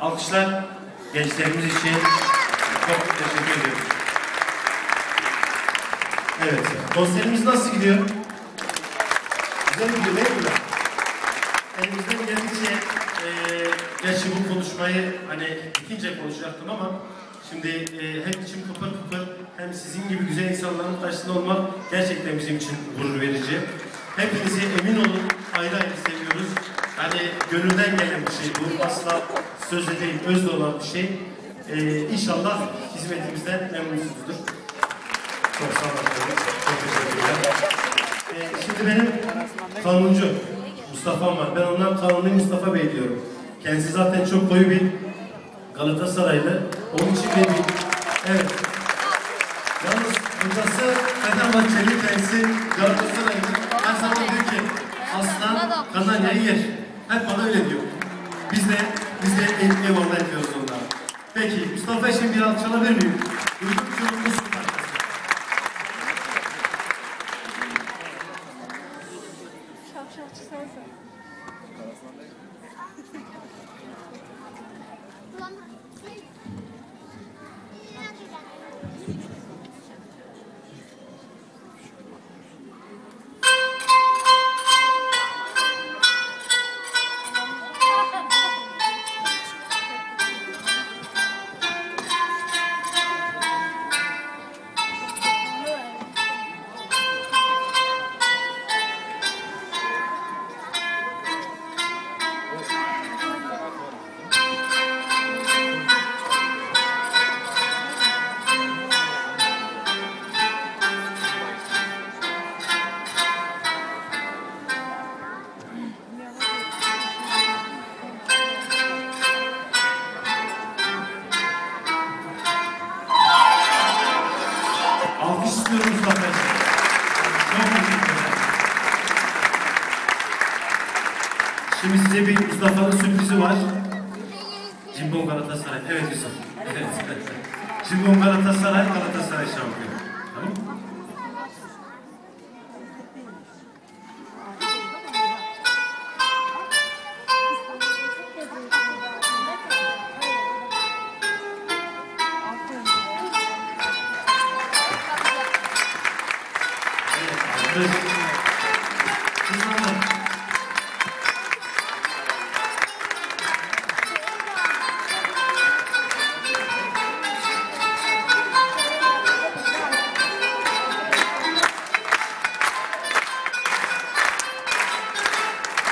Alkışlar gençlerimiz için çok teşekkür ediyorum. Evet, konserimiz nasıl gidiyor? Güzel gidiyor değil mi? Elimizden geldikçe e, gerçi bu konuşmayı hani ikinci konuşacaktım ama şimdi e, hem içim kıpır kıpır hem sizin gibi güzel insanların karşısında olmak gerçekten bizim için gurur verici. Hepinizi emin olun gönülden gelen bir şey bu. Asla sözde değil, özde olan bir şey. E, inşallah hizmetimizden memnunsunuzdur. Çok sağ olun. Çok teşekkürler. E, şimdi benim kanuncu Mustafa'm var. Ben ondan Kanuni Mustafa Bey diyorum. Kendisi zaten çok koyu bir Galatasaraylı. Onun için de bir... Evet. Yalnız hocası Fenerbahçeli kendisi Galatasaraylı. Her zaman diyor ki aslan Kanarya'yı yer. Hep bana öyle diyor. Biz de biz de eyvallah ediyoruz onlara. Peki Mustafa şimdi bir alçalabilir miyim? Duyduk şu Mustafa. Alkış Şimdi size bir Mustafa'nın sürprizi var. Cimbom Galatasaray. Evet Yusuf. Evet. Cimbom Galatasaray, Galatasaray şampiyonu. Tamam mı? Evet.